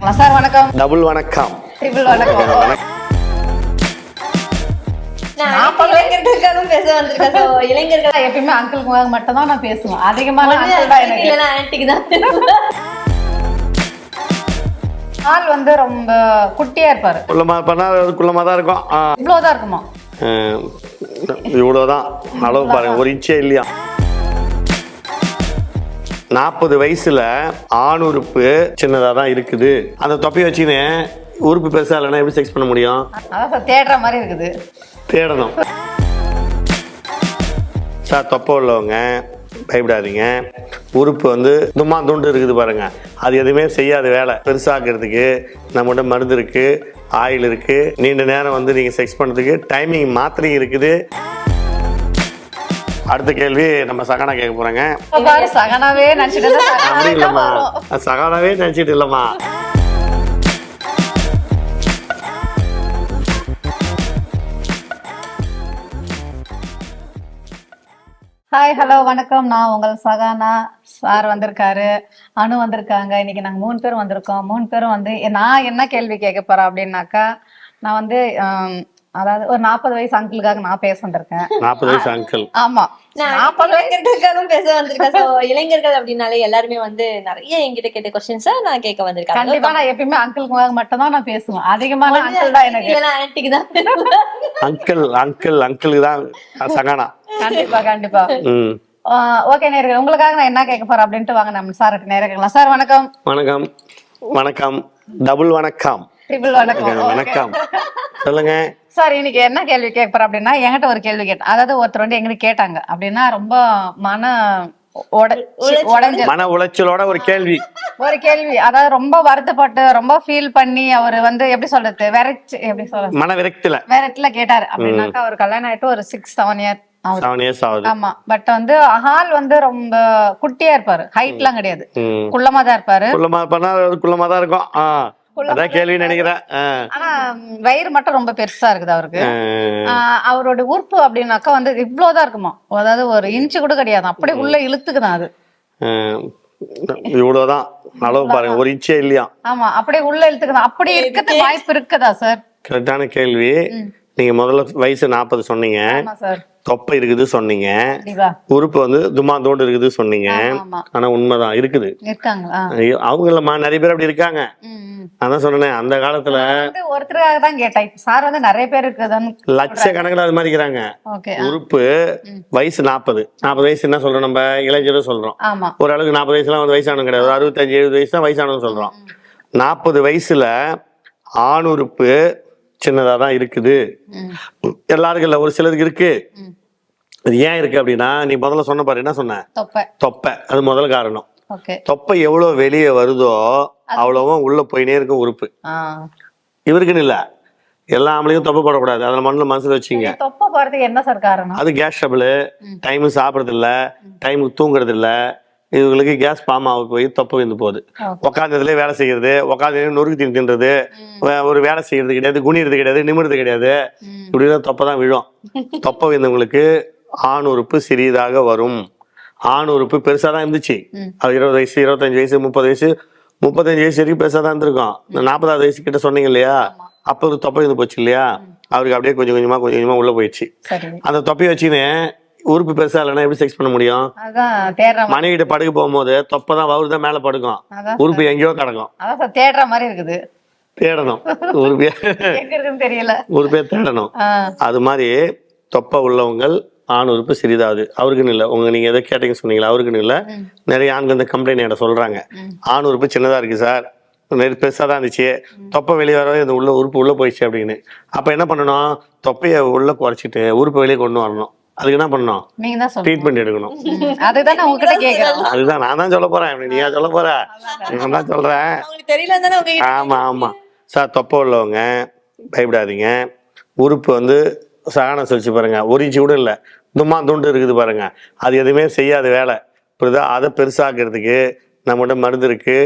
Sir வணக்கம். Double வணக்கம். Triple வணக்கம். நான் இளைஞர்களுக்காகவும் பேச வந்திருக்கேன். So, இளைஞர்கள் எப்பயுமே அங்கிள் மட்டும் தான் நான் பேசுவேன். அதிகமான இல்லைன்னா ஆன்ட்டிக்கு தான் ஆள் வந்து ரொம்ப குட்டியா இருப்பாரு. குள்ளமா குள்ளமா தான் இருக்கும். ஆ, இவ்வளவுதான் இருக்குமா? அஹ், இவ்வளவுதான். அளவு பாருங்க ஒரு இன்ச்சே இல்லையா? நாற்பது வயசுல ஆண் உறுப்பு சின்னதா தான் இருக்குது. அந்த தொப்பை வச்சுன்னு உறுப்பு பெருசா இல்லைன்னா எப்படி செக்ஸ் பண்ண முடியும்? அதான் தேடுற மாதிரி இருக்குது. தேடணும். சார் தொப்பை உள்ளவங்க பயப்படாதீங்க. உறுப்பு வந்து தும்மா துண்டு இருக்குது பாருங்க. அது எதுவுமே செய்யாத வேலை. பெருசாக்குறதுக்கு நம்மகிட்ட மருந்து இருக்கு ஆயில் இருக்கு. நீண்ட நேரம் வந்து நீங்க செக்ஸ் பண்ணுறதுக்கு டைமிங் மாத்திரை இருக்குது. அடுத்த கேள்வி நம்ம சகானா கேட்க போறாங்க. சகனாவே நினைச்சிட்டு இல்லம்மா. சகானாவே நினைச்சிட்டு இல்லம்மா. ஹாய் ஹலோ வணக்கம். நான் உங்கள் சகானா. சார் வந்திருக்காரு. அனு வந்திருக்காங்க. இன்னைக்கு நாங்க மூணு பேர் வந்திருக்கோம். மூணு பேரும் வந்து நான் என்ன கேள்வி கேட்க போறேன் அப்படின்னாக்கா நான் வந்து அதாவது ஒரு நாற்பது வயசு அங்கிளுக்காக நான் பேச வந்திருக்கேன். நாற்பது வயசு அங்கிள். ஆமா. நான் நாற்பது வயசு. இளைஞர்களுக்காகவும் பேச வந்திருக்கேன். So, இளைஞர்கள் அப்படின்னாலே எல்லாருமே வந்து நிறைய என்கிட்ட கேட்ட கொஸ்டின்ஸ் நான் கேட்க வந்திருக்கேன். கண்டிப்பா நான் எப்பயுமே அங்கிளுக்காக மட்டும் தான் நான் பேசுவேன். அதிகமான அங்கிள் தான் எனக்கு. ஆன்ட்டிக்கு தான் அங்கிள் அங்கிள் அங்கிளுக்கு தான் சகானா. கண்டிப்பா கண்டிப்பா. ஓகே நேர்கள் உங்களுக்காக நான் என்ன கேட்க போறேன் அப்படின்ட்டு வாங்க நம்ம சாருக்கு நேரம் கேட்கலாம். சார் வணக்கம். வணக்கம். வணக்கம். டபுள் வணக்கம். ட்ரிபிள் வணக்கம். வணக்கம். சொல்லுங்க. சார் இன்னைக்கு என்ன கேள்வி கேட்க போறேன் அப்படின்னா என்கிட்ட ஒரு கேள்வி கேட்டேன். அதாவது ஒருத்தர் வந்து எங்கிட்ட கேட்டாங்க அப்படின்னா ரொம்ப மன உட- உடைஞ்ச மன உளைச்சலோட ஒரு கேள்வி. ஒரு கேள்வி. அதாவது ரொம்ப வருத்தப்பட்டு ரொம்ப ஃபீல் பண்ணி அவர் வந்து எப்படி சொல்றது வெறச்சு எப்படி சொல்றது? மன விரக்தில வேறத்துல கேட்டாரு. அப்படின்னாக்கா அவர் கல்யாணம் ஆயிட்டு ஒரு சிக்ஸ் செவன் இயர் ஆமா. பட் வந்து ஹால் வந்து ரொம்ப குட்டியா இருப்பாரு. ஹைட்லாம் கிடையாது. ம். குள்ளமா தான் இருப்பாரு. குள்ளமா அது குள்ளமா தான் இருக்கும். ஆ. அதான் கேள்வி நினைக்கிறேன். ஆ. ஆனா வயிறு மட்டும் ரொம்ப பெருசா இருக்குது அவருக்கு. அவரோட உறுப்பு அப்படின்னாக்கா வந்து இவ்வளவுதான் இருக்குமா? அதாவது ஒரு இன்ச்சு கூட கிடையாது. அப்படியே உள்ள இழுத்துக்குதான் அது. இவ்வளவுதான். அளவு பாருங்க. ஒரு இன்ச்சே இல்லையா? ஆமா. அப்படியே உள்ள இழுத்துக்குதான் அப்படி இருக்கிறதுக்கு வாய்ப்பு இருக்குதா சார்? கரெக்டான கேள்வி. நீங்க முதல்ல வயசு நாற்பது சொன்னீங்க. ஆமா சார். தொப்பை இருக்குது சொன்னீங்க. உறுப்பு வந்து துமாந்தோண்டு இருக்குது சொன்னீங்க. ஆனா உண்மைதான் இருக்குது. இருக்காங்களா? ஐயோ, அவங்க இல்லம்மா நிறைய பேர் அப்படி இருக்காங்க. ம், ம். நான் தான் சொன்னேன் அந்த காலத்துல ஒருத்தருக்காக தான் கேட்டேன். சார் வந்து நிறைய பேர் இருக்குதுன்னு லட்சக்கணக்கில் அது மாதிரி இருக்கிறாங்க. உறுப்பு வயசு நாற்பது. நாற்பது வயசு என்ன சொல்றோம் நம்ம? இளைஞரும் சொல்றோம். அளவுக்கு நாற்பது வயசுலாம் வந்து வயசானவங்க கிடையாது. ஒரு அறுபத்தஞ்சு எழுபது வயசு தான் வயசானவங்க சொல்றோம். நாற்பது வயசுல ஆண் உறுப்பு சின்னதா தான் இருக்குது. இல்லை ஒரு சிலருக்கு இருக்கு. அது ஏன் இருக்கு அப்படின்னா நீ முதல்ல சொன்ன பாரு என்ன சொன்ன? தொப்பை. அது முதல் காரணம். தொப்பை எவ்வளவு வெளியே வருதோ அவ்வளவும் உள்ள போயினே இருக்கும் உறுப்பு. இவருக்குன்னு இல்ல. எல்லா ஆம்பளையும் தொப்பை போடக்கூடாது. அதில் மண்ணில் மனசுல வச்சுங்க தொப்பை போறதுக்கு என்ன சார் காரணம்? அது கேஸ் ட்ரபிள் டைமு சாப்பிட்றது இல்ல டைமுக்கு தூங்குறது இல்ல இவங்களுக்கு கேஸ் பாம் ஆக போய் தொப்பை வந்து போகுது. Okay. உட்காந்ததுலேயே வேலை செய்யறது உட்காந்து நொறுக்கு தின்னு தின்றது ஒரு வேலை செய்யறது கிடையாது குனிறது கிடையாது நிமிர்றது கிடையாது. இப்படிதான் தொப்பை தான் விழும். தொப்பை விழுந்தவங்களுக்கு ஆண் உறுப்பு சிறியதாக வரும். ஆண் உறுப்பு பெருசா தான் இருந்துச்சு. அது இருபது வயசு இருபத்தஞ்சு வயசு முப்பது வயசு முப்பத்தஞ்சு வயசு வரைக்கும் பெருசா தான் இருந்திருக்கும். நாற்பதாவது வயசு கிட்ட சொன்னீங்க இல்லையா? அப்போ ஒரு தொப்பை இருந்து போச்சு இல்லையா? அவருக்கு அப்படியே கொஞ்சம் கொஞ்சமா கொஞ்சம் கொஞ்சமா உள்ள போயிடுச்சு. அந்த தொப்பையை வச்சுன்னு உறுப்பு பெருசா இல்லைன்னா எப்படி செக்ஸ் பண்ண முடியும்? மனைவிட்ட படுக்க போகும்போது தொப்பை தான் வவுறு தான் மேல படுக்கும் உறுப்பு எங்கேயோ கிடக்கும். அதான் தேடுற மாதிரி இருக்குது. தேடணும். உறுப்பே தெரியல. உறுப்பே தேடணும். அது மாதிரி தொப்பை உள்ளவங்கள் ஆண் உறுப்பு சிறிதாது. அவருக்குன்னு இல்லை. உங்க நீங்க எதை கேட்டீங்க சொன்னீங்களா? அவருக்குன்னு இல்லை. நிறைய ஆண்கள் இந்த கம்ப்ளைண்ட் என்கிட்ட சொல்றாங்க. ஆண் உறுப்பு சின்னதா இருக்கு சார். நிறைய பெருசா தான் இருந்துச்சு. தொப்பை வெளியே வரவே இந்த உள்ள உறுப்பு உள்ள போயிடுச்சு அப்படின்னு. அப்ப என்ன பண்ணணும்? தொப்பையை உள்ள குறைச்சிட்டு உறுப்பு வெளியே கொண்டு வரணும். அதுக்கு என்ன பண்ணணும்? நீங்க தான் சொல்லுங்க ட்ரீட்மெண்ட் எடுக்கணும். அதுதான் நான் உங்ககிட்ட கேக்குறேன். அதுதான் நான் தான் சொல்ல போறேன். இப்படி நீயா சொல்ல போற? நான் தான் சொல்றேன். உங்களுக்கு தெரியல தானே உங்க ஆமா ஆமா. சார் தொப்பை உள்ளவங்க பயப்படாதீங்க. உறுப்பு வந்து சகானம் சொல்லிச்சு பாருங்க. ஒரு இன்ச்சு கூட இல்லை. தும்மா துண்டு இருக்குது பாருங்க. அது எதுவுமே செய்யாத வேலை. புரியுதா? அதை பெருசாக்குறதுக்கு நம்மகிட்ட மருந்து இருக்கு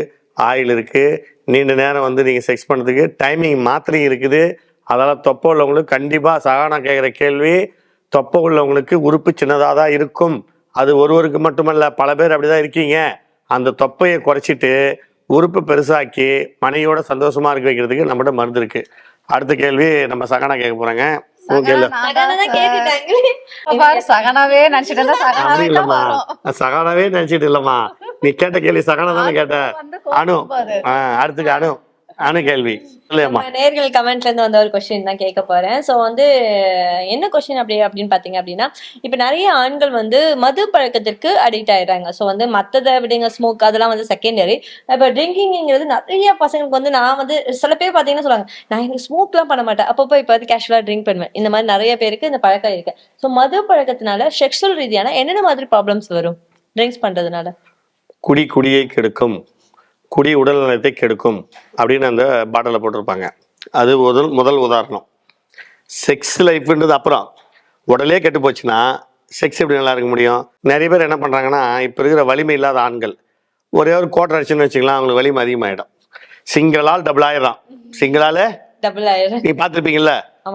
ஆயில் இருக்கு. நீண்ட நேரம் வந்து நீங்க செக்ஸ் பண்ணுறதுக்கு டைமிங் மாத்திரை இருக்குது. அதெல்லாம் தொப்பை உள்ளவங்களுக்கு கண்டிப்பா சகானம் கேட்குற கேள்வி தொப்பை உள்ளவங்களுக்கு உறுப்பு சின்னதாக தான் இருக்கும். அது ஒருவருக்கு மட்டுமல்ல பல பேர் அப்படிதான் இருக்கீங்க. அந்த தொப்பையை குறைச்சிட்டு உறுப்பு பெருசாக்கி மனைவியோட சந்தோஷமா இருக்க வைக்கிறதுக்கு நம்மகிட்ட மருந்து இருக்கு. அடுத்த கேள்வி நம்ம சகனா கேட்க தான் பாரு சகனாவே நினைச்சிட்டு அப்படி தான் இல்லம்மா வரும். சகனாவே நினைச்சிட்டு இல்லம்மா. நீ கேட்ட கேள்வி சகனா தானே கேட்ட. ஆ, அடுத்துக்கு அனு. கேள்வி. நேர்கள் கமெண்ட்ல இருந்து வந்த ஒரு கொஸ்டின் தான் கேட்க போறேன். சோ வந்து என்ன கொஸ்டின் அப்படி அப்படின்னு பாத்தீங்க அப்படின்னா இப்ப நிறைய ஆண்கள் வந்து மது பழக்கத்திற்கு அடிக்ட் ஆயிடுறாங்க. சோ வந்து மத்ததை விடுங்க ஸ்மோக் அதெல்லாம் வந்து செகண்டரி இப்ப ட்ரிங்கிங்கிறது நிறைய பசங்களுக்கு வந்து நான் வந்து சில பேர் பாத்தீங்கன்னா சொல்லுவாங்க நான் எனக்கு ஸ்மோக் எல்லாம் பண்ண மாட்டேன். அப்பப்போ இப்ப வந்து கேஷுவலா ட்ரிங்க் பண்ணுவேன். இந்த மாதிரி நிறைய பேருக்கு இந்த பழக்கம் இருக்கு. சோ மது பழக்கத்தினால செக்ஷுவல் ரீதியான என்னென்ன மாதிரி ப்ராப்ளம்ஸ் வரும்? ட்ரிங்க்ஸ் பண்றதுனால. குடி குடியை கெடுக்கும். குடி உடல் நலத்தை கெடுக்கும் அப்படின்னு அந்த பாட்டிலில் போட்டிருப்பாங்க. அது முதல் முதல் உதாரணம். செக்ஸ் லைஃப்ன்றது அப்புறம். உடலே கெட்டு போச்சுன்னா செக்ஸ் எப்படி நல்லா இருக்க முடியும்? நிறைய பேர் என்ன பண்ணுறாங்கன்னா இப்போ இருக்கிற வலிமை இல்லாத ஆண்கள் ஒரே ஒரு கோட்டை அடிச்சுன்னு வச்சுக்கலாம் அவங்களுக்கு வலிமை அதிகமாகிடும் சிங்கிளால் டபுள் ஆயிடும் சிங்கிளாலே? டபுள் ஆயிரும் நீ பார்த்துருப்பீங்கல்ல.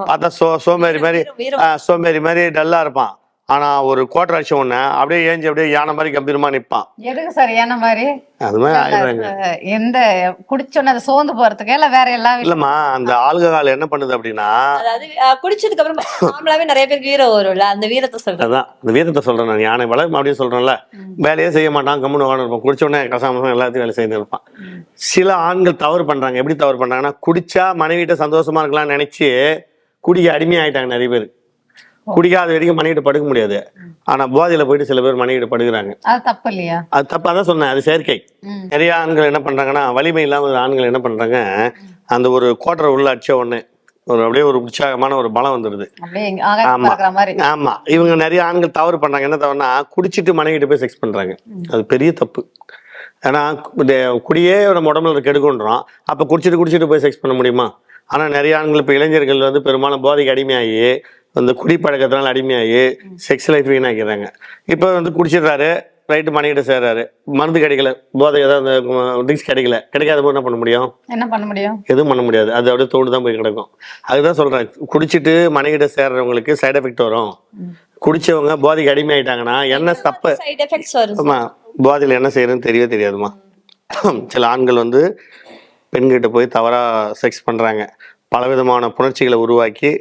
பார்த்தா சோ சோம்பேறி மாதிரி சோம்பேறி மாதிரி டல்லாக இருப்பான். ஆனால் ஒரு கோட்டை அடிச்ச உடனே அப்படியே ஏஞ்சி அப்படியே யானை மாதிரி கம்பீரமாக நிற்பான் எதுக்கு சார் ஏன மாதிரி. அது மாதிரி ஆயிடுறாங்க எந்த குடிச்சோன்னு அது சோர்ந்து போறதுக்கு இல்ல வேற எல்லா விஷயம்? இல்லம்மா அந்த ஆல்கஹால் என்ன பண்ணுது அப்படின்னா அதாவது குடிச்சதுக்கு அப்புறம் நார்மலாவே நிறைய பேருக்கு வீரம் வரும்ல அந்த வீரத்தை சொல்றேன். அதான் இந்த வீரத்தை சொல்றேன் நான் யானை வளரும் அப்படின்னு சொல்றேன்ல. வேலையே செய்ய மாட்டான் கம்முன்னு உட்காந்து இருப்பான். குடிச்ச உடனே கசாமசம் எல்லாத்தையும் வேலை செய்து இருப்பான். சில ஆண்கள் தவறு பண்றாங்க. எப்படி தவறு பண்றாங்கன்னா குடிச்சா மனைவிட்ட சந்தோஷமா இருக்கலாம்னு நினைச்சு குடிக்க அடிமையாயிட்டாங்க நிறைய பேர். குடிக்காத வரைக்கும் மனைவிட்டு படுக்க முடியாது. ஆனா போதையில போயிட்டு சில பேர் மனைவிட்டு படுக்கிறாங்க. அது தப்பு இல்லையா அது தப்பா தான் சொன்னேன். அது செயற்கை. நிறைய ஆண்கள் என்ன பண்றாங்கன்னா வலிமை இல்லாம ஆண்கள் என்ன பண்றாங்க அந்த ஒரு கோட்டரை உள்ள அடிச்ச உடனே ஒரு அப்படியே ஒரு உற்சாகமான ஒரு பலம் வந்துடுது ஆகாயத்துல ஆமா. ஆமா. இவங்க நிறைய ஆண்கள் தவறு பண்றாங்க. என்ன தவறுனா குடிச்சிட்டு மனைவிட்டு போய் செக்ஸ் பண்றாங்க. அது பெரிய தப்பு. ஏன்னா குடியே நம்ம உடம்புல கெடுக்குன்றோம் அப்ப குடிச்சிட்டு குடிச்சிட்டு போய் செக்ஸ் பண்ண முடியுமா? ஆனா நிறைய ஆண்கள் இப்ப இளைஞர்கள் வந்து பெரும்பாலும் போதைக்கு அடிமையாகி அந்த குடி பழக்கத்தினால அடிமையாகி செக்ஸ் லைஃப் வீணாக்கிறாங்க. இப்போ வந்து குடிச்சிடுறாரு ரைட்டு மனைவிட்ட சேர்றாரு. மருந்து கிடைக்கல போதை ஏதாவது ட்ரிங்க்ஸ் கிடைக்கல. கிடைக்காத போது என்ன பண்ண முடியும்? என்ன பண்ண முடியும்? எதுவும் பண்ண முடியாது. அது அப்படியே தோண்டு தான் போய் கிடக்கும். அதுதான் சொல்றேன். குடிச்சிட்டு மனைவிட சேர்றவங்களுக்கு சைடு எஃபெக்ட் வரும். குடிச்சவங்க போதைக்கு அடிமையாயிட்டாங்கன்னா என்ன தப்பு சைடு எஃபெக்ட்ஸ் வரும். ஆமா போதையில் என்ன செய்யறதுன்னு தெரியவே தெரியாதுமா சில ஆண்கள் வந்து பெண்கிட்ட போய் தவறா செக்ஸ் பண்றாங்க. பலவிதமான புணர்ச்சிகளை உருவாக்கி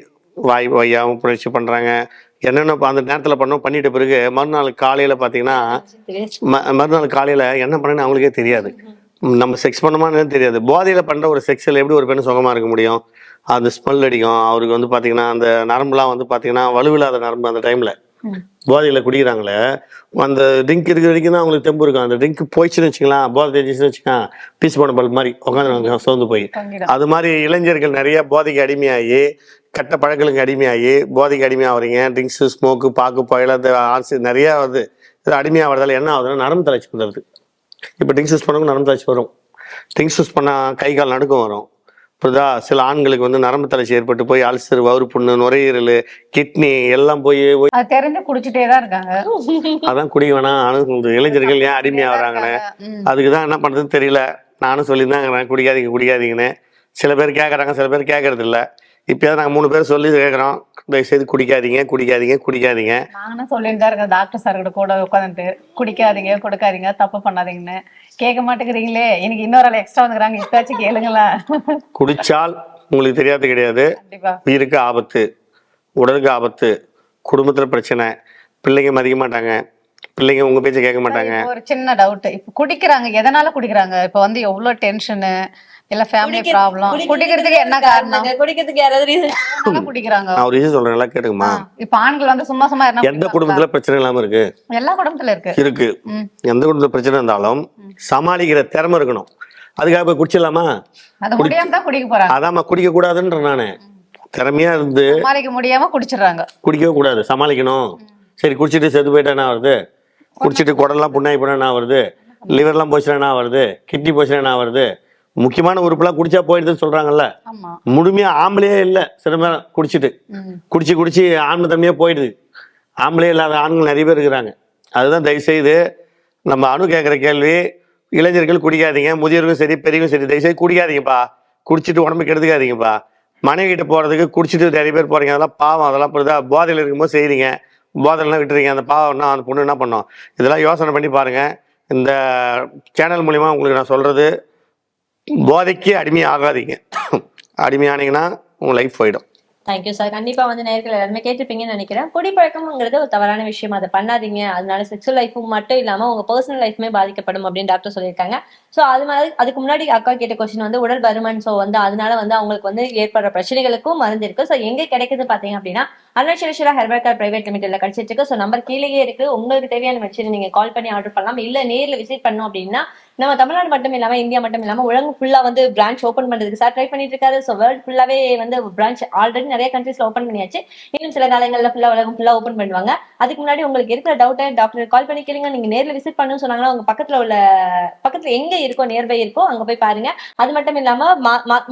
வாய் வாயாகவும் புரட்சி பண்ணுறாங்க என்னென்ன அந்த நேரத்தில் பண்ணோம் பண்ணிட்ட பிறகு மறுநாள் காலையில் பார்த்தீங்கன்னா ம- மறுநாள் காலையில் என்ன பண்ணேன்னு அவங்களுக்கே தெரியாது. நம்ம செக்ஸ் பண்ணோமான்னு தெரியாது. போதையில் பண்ணுற ஒரு செக்ஸில் எப்படி ஒரு பெண் சுகமாக இருக்க முடியும்? அந்த ஸ்மெல் அடிக்கும். அவருக்கு வந்து பார்த்தீங்கன்னா அந்த நரம்புலாம் வந்து பார்த்தீங்கன்னா வலுவில்லாத நரம்பு அந்த டைமில் போதையில குடிக்கிறாங்களே அந்த ட்ரிங்க் இருக்கிற வரைக்கும் தான் அவங்களுக்கு தெம்பு இருக்கும். அந்த ட்ரிங்க் போயிடுச்சுன்னு வச்சுக்கலாம் போதை தெரிஞ்சிச்சுன்னு வச்சுக்கலாம் பீஸ் போன பல் மாதிரி உட்காந்து சோர்ந்து போய். அது மாதிரி இளைஞர்கள் நிறைய போதைக்கு அடிமையாகி கெட்ட பழக்கங்களுக்கு அடிமையாகி போதைக்கு அடிமையாகிறீங்க ட்ரிங்க்ஸு ஸ்மோக்கு பாக்கு புயல அந்த ஆர்சி நிறைய வருது இது அடிமையாகிறதால என்ன ஆகுதுன்னா நரம்பு தளர்ச்சி வந்துடுது. இப்போ ட்ரிங்க்ஸ் யூஸ் பண்ணவங்க நரம்பு தளர்ச்சி வரும். ட்ரிங்க்ஸ் யூஸ் பண்ணால் கை கால் நடுக்கம் வரும். புரியுதா சில ஆண்களுக்கு வந்து நரம்பு தளர்ச்சி ஏற்பட்டு போய் அல்சர் வயிறு புண்ணு நுரையீரல் கிட்னி எல்லாம் போய் தெரிஞ்சு குடிச்சிட்டே தான் இருக்காங்க. அதான் குடி வேணாம். அணுகுது இளைஞர்கள் ஏன் அடிமையாகிறாங்கன்னு ம். அதுக்கு தான் என்ன பண்ணுறதுன்னு தெரியல. நானும் சொல்லியிருந்தாங்க குடிக்காதீங்க குடிக்காதீங்கன்னு. சில பேர் கேட்குறாங்க சில பேர் கேட்கறது இல்ல இப்போயாவது நாங்கள் மூணு பேர் சொல்லி கேட்குறோம் தயவுசெய்து குடிக்காதீங்க குடிக்காதீங்க குடிக்காதீங்க. நானும் சொல்லிட்டு தான் இருக்கேன் டாக்டர் சார் கூட கூட உட்காந்துட்டு குடிக்காதீங்க கொடுக்காதீங்க தப்பு பண்ணாதீங்கன்னு. கேட்க மாட்டேங்கிறீங்களே. எனக்கு இன்னொரு ஆள் எக்ஸ்ட்ரா வந்துக்கிறாங்க இப்பயாச்சும் கேளுங்களேன் குடிச்சால் உங்களுக்கு தெரியாது கிடையாது. உயிருக்கு ஆபத்து உடலுக்கு ஆபத்து குடும்பத்தில் பிரச்சனை பிள்ளைங்க மதிக்க மாட்டாங்க பிள்ளைங்க உங்கள் பேச்சை கேட்க மாட்டாங்க. ஒரு சின்ன டவுட் இப்ப குடிக்கிறாங்க. எதனால குடிக்கிறாங்க? இப்ப வந்து எவ்வளவு டென்ஷனு இல்ல ஃபேமிலி ப்ராப்ளம் குடிக்கிறதுக்கு என்ன காரணம்? குடிக்கிறதுக்கு யாராவது எதனால குடிக்கிறாங்க. நான் ஒரு விஷயம் சொல்கிறேன் நல்லா கேட்டுக்குமா இப்ப ஆண்கள் வந்து சும்மா சும்மா என்ன எந்த? குடும்பத்தில் பிரச்சனை இல்லாமல் இருக்கு? எல்லா குடும்பத்துல இருக்கு. இருக்கு. எந்த குடும்பத்தில் பிரச்சனை இருந்தாலும் சமாளிக்கிற திறமை இருக்கணும். அதுக்காக போய் குடிச்சிடலாமா அது முடியாம தான் குடிக்க போறாங்க. அதாம்மா குடிக்க கூடாதுன்ற நானு. திறமையா இருந்து சமாளிக்க முடியாம குடிச்சிடுறாங்க. குடிக்கவே கூடாது சமாளிக்கணும். சரி குடிச்சிட்டு செத்து போயிட்டா என்ன வருது குடிச்சிட்டு குடல்லாம் புண்ணாகி போனா என்ன வருது லிவர்லாம் போச்சுன்னா என்ன வருது கிட்னி போச்சுன்னா என்ன வருது முக்கியமான உறுப்புலாம் குடிச்சா போயிடுதுன்னு சொல்றாங்கல்ல. முழுமையா ஆம்பளையே இல்லை பேர் குடிச்சிட்டு. குடிச்சு குடிச்சு ஆண்மை தன்மையே போயிடுது. ஆம்பளே இல்லாத ஆண்கள் நிறைய பேர் இருக்கிறாங்க. அதுதான் தயவுசெய்து நம்ம அணு கேட்குற கேள்வி இளைஞர்கள் குடிக்காதீங்க முதியோர்களும் சரி பெரியவங்க சரி தயவுசெய்து குடிக்காதீங்கப்பா. குடிச்சிட்டு உடம்பு கெடுத்துக்காதீங்கப்பா. மனைவி கிட்ட போகிறதுக்கு குடிச்சிட்டு நிறைய பேர் போகிறீங்க அதெல்லாம் பாவம் அதெல்லாம் புரியுதா போதையில் இருக்கும்போது செய்கிறீங்க போதையிலாம் விட்டுறீங்க. அந்த பாவம்னா அந்த பொண்ணு என்ன பண்ணோம்? இதெல்லாம் யோசனை பண்ணி பாருங்கள் இந்த சேனல் மூலிமா உங்களுக்கு நான் சொல்கிறது போதைக்கு அடிமையாகாதீங்க. அடிமையானீங்கன்னா உங்கள் லைஃப் போயிடும். தேங்க்யூ சார் கண்டிப்பா வந்து நேர்கள் எல்லாருமே கேட்டிருப்பீங்கன்னு நினைக்கிறேன். குடிப்பழக்கம்ங்கிறது ஒரு தவறான விஷயம். அதை பண்ணாதீங்க. அதனால செக்ஷுவல் லைஃபும் மட்டும் இல்லாம உங்க பர்சனல் லைஃப்மே பாதிக்கப்படும் அப்படின்னு டாக்டர் சொல்லியிருக்காங்க. சோ அது மாதிரி அதுக்கு முன்னாடி அக்கா கேட்ட கொஸ்டின் வந்து உடல் பருமன். சோ வந்து அதனால வந்து அவங்களுக்கு வந்து ஏற்படுற பிரச்சனைகளுக்கும் மருந்து இருக்கு. சோ எங்க கிடைக்குது பாத்தீங்க அப்படின்னா அருணாச்சலேஸ்வரா ஹெர்பல் கார் பிரைவேட் லிமிடெட்ல கிடைச்சிட்டு இருக்கு. ஸோ நம்பர் கீழேயே இருக்கு. உங்களுக்கு தேவையான மெடிசன் நீங்க கால் பண்ணி ஆர்டர் பண்ணலாம். இல்ல நேர்ல விசிட் பண்ணோம் அப்படின்னா நம்ம தமிழ்நாடு மட்டும் இல்லாம இந்தியா மட்டும் இல்லாம உலகம் ஃபுல்லா வந்து பிரான்ச் ஓபன் பண்றதுக்கு சார் ட்ரை பண்ணிட்டு இருக்காரு. ஸோ வேர்ல்ட் ஃபுல்லாவே வந்து பிரான்ச் ஆல்ரெடி நிறைய கண்ட்ரீஸ்ல ஓபன் பண்ணியாச்சு. இன்னும் சில காலங்களில் ஃபுல்லா உலகம் ஃபுல்லா ஓபன் பண்ணுவாங்க. அதுக்கு முன்னாடி உங்களுக்கு இருக்கிற டவுட்டை டாக்டர் கால் பண்ணி கேளுங்க. நீங்க நேர்ல விசிட் பண்ணணும்னு சொன்னாங்கன்னா உங்க பக்கத்துல உள்ள பக்கத்துல எங்க இருக்கோ நியர்பை இருக்கோ அங்க போய் பாருங்க. அது மட்டும் இல்லாம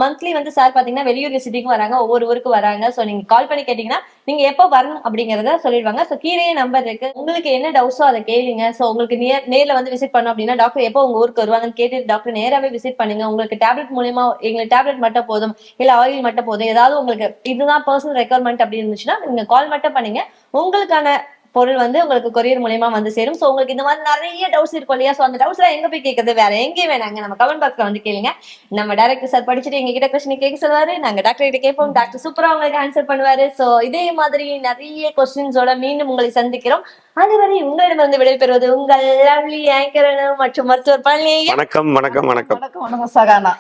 மந்த்லி வந்து சார் பாத்தீங்கன்னா வெளியூர் விசிட்டிங்கும் வராங்க ஒவ்வொரு ஊருக்கு வராங்க. ஸோ நீங்க கால் பண்ணி கேட்டீங்கன்னா நீங்க எப்போ வரணும் அப்படிங்கறத சொல்லிடுவாங்க. ஸோ கீழே நம்பர் இருக்கு. உங்களுக்கு என்ன டவுட்ஸோ அதை கேளுங்க. ஸோ உங்களுக்கு நேர் நேர்ல வந்து விசிட் பண்ணோம் அப்படின்னா டாக்டர் எப்போ உங்க ஊருக்கு வருவாங்கன்னு கேட்டு டாக்டர் நேராவே விசிட் பண்ணுங்க. உங்களுக்கு டேப்லெட் மூலியமா எங்களுக்கு டேப்லெட் மட்டும் போதும். இல்ல ஆயில் மட்டும் போதும். ஏதாவது உங்களுக்கு இதுதான் பர்சனல் ரெக்குவயர்மெண்ட் அப்படி இருந்துச்சுன்னா நீங்க கால் மட்டும் பண்ணுங்க. உங்களுக்கான பொருள் வந்து உங்களுக்கு கொரியர் மூலியமா வந்து சேரும். சோ உங்களுக்கு இந்த மாதிரி நிறைய டவுட்ஸ் இருக்கும் இல்லையா? சோ அந்த டவுட்ஸ் எல்லாம் எங்க போய் கேட்கறது வேற எங்கேயும் வேணாங்க நம்ம கமெண்ட் பாக்ஸ்ல வந்து கேளுங்க. நம்ம டேரக்டர் சார் படிச்சுட்டு எங்க கிட்ட கொஸ்டின் கேட்க சொல்லுவாரு. நாங்க டாக்டர் கிட்ட கேட்போம். டாக்டர் சூப்பரா உங்களுக்கு ஆன்சர் பண்ணுவாரு. சோ இதே மாதிரி நிறைய கொஸ்டின்ஸோட மீண்டும் உங்களை சந்திக்கிறோம். அதுவரை உங்களிடமிருந்து விடைபெறுவது உங்கள் லவ்லி ஆங்கர் மற்றும் மருத்துவர் பழனி வணக்கம் வணக்கம் வணக்கம். வணக்கம் வணக்கம் சகானா.